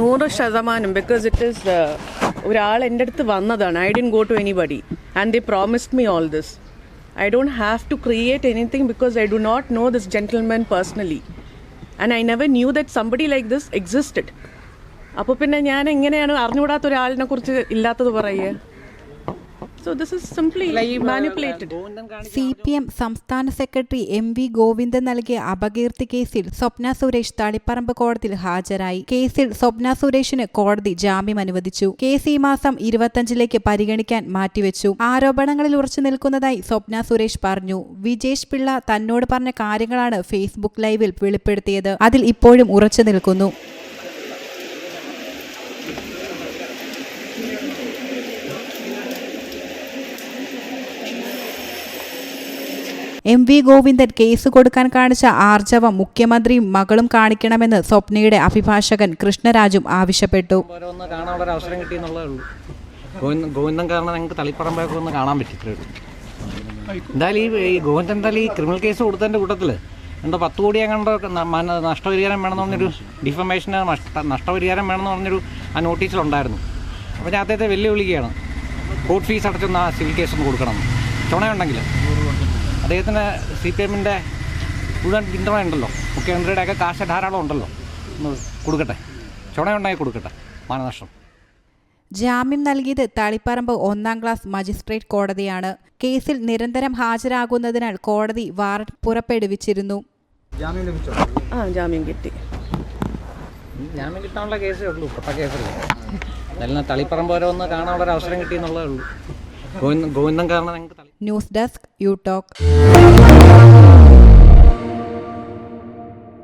നൂറ് ശതമാനം because it is ഒരാൾ എന്റെ അടുത്ത് വന്നതാണ്. I didn't go to anybody and they promised me all this I don't have to create anything because I do not know this gentleman personally and I never knew that somebody like this existed അപ്പോൾ പിന്നെ ഞാൻ എങ്ങനെയാണ് അറിഞ്ഞുകൂടാത്ത ഒരാളിനെ കുറിച്ച് ഇല്ലാത്തത് പറയുക so this is simply manipulated C P M സംസ്ഥാന സെക്രട്ടറി എം വി ഗോവിന്ദൻ നൽകിയ അപകീർത്തി കേസിൽ സ്വപ്ന സുരേഷ് തളിപ്പറമ്പ് കോടതിയിൽ ഹാജരായി. കേസിൽ സ്വപ്ന സുരേഷിന് കോടതി ജാമ്യം അനുവദിച്ചു. കേസ് ഈ മാസം ഇരുപത്തഞ്ചിലേക്ക് പരിഗണിക്കാൻ മാറ്റിവെച്ചു. ആരോപണങ്ങളിൽ ഉറച്ചു നിൽക്കുന്നതായി സ്വപ്ന സുരേഷ് പറഞ്ഞു. വിജേഷ് പിള്ള തന്നോട് പറഞ്ഞ കാര്യങ്ങളാണ് ഫേസ്ബുക്ക് ലൈവിൽ വെളിപ്പെടുത്തിയത്. അതിൽ ഇപ്പോഴും ഉറച്ചു നിൽക്കുന്നു. എം വി ഗോവിന്ദൻ കേസ് കൊടുക്കാൻ കാണിച്ച ആർജവം മുഖ്യമന്ത്രിയും മകളും കാണിക്കണമെന്ന് സ്വപ്നയുടെ അഭിഭാഷകൻ കൃഷ്ണരാജും ആവശ്യപ്പെട്ടു. ഗോവിന്ദൻ തളിപ്പറമ്പൊക്കെ ഒന്ന് കാണാൻ ഈ ഈ ക്രിമിനൽ കേസ് എന്തോ പത്ത് കോടി അങ്ങനെ നഷ്ടപരിഹാരം വേണമെന്ന് പറഞ്ഞൊരു ഡിഫമേഷൻ നഷ്ട നഷ്ടപരിഹാരം വേണമെന്ന് പറഞ്ഞൊരു ആ നോട്ടീസിലുണ്ടായിരുന്നു. അപ്പോൾ ഞാൻ അദ്ദേഹത്തെ വെല്ലുവിളിക്കുകയാണ്. കോർട്ട് ഫീസ് അടച്ചൊന്ന് ആ സിവിൽ കേസ് ഒന്ന് കൊടുക്കണം. ചുണയുണ്ടെങ്കിൽ അദ്ദേഹത്തിന് സി പി എമ്മിന്റെ മുഴുവൻ പിന്തുണ ഉണ്ടല്ലോ. മുഖ്യമന്ത്രിയുടെ ഒക്കെ കാശ് ധാരാളം ഉണ്ടല്ലോ. ഒന്ന് കൊടുക്കട്ടെ. ചുണയുണ്ടായി കൊടുക്കട്ടെ. മാനനഷ്ടം. ജാമ്യം നൽകിയത് തളിപ്പറമ്പ് ഒന്നാം ക്ലാസ് മജിസ്ട്രേറ്റ് കോടതിയാണ്. കേസിൽ നിരന്തരം ഹാജരാകുന്നതിനാൽ കോടതി വാറണ്ട് പുറപ്പെടുവിച്ചിരുന്നു. ആ ജാമ്യം കിട്ടി. ജാമ്യം കിട്ടാനുള്ള കേസേ ഉള്ളൂ. പൊട്ട കേസല്ലേ? എന്നാലും തളിപ്പറമ്പ് വരെ ഒന്ന് കാണാനുള്ള ഒരു അവസരം കിട്ടിയെന്നുള്ളതേ ഉള്ളൂ. ഗോവിന്ദം കാരണം ഞങ്ങൾക്ക് ന്യൂസ് ഡെസ്ക് യു ടോക്ക്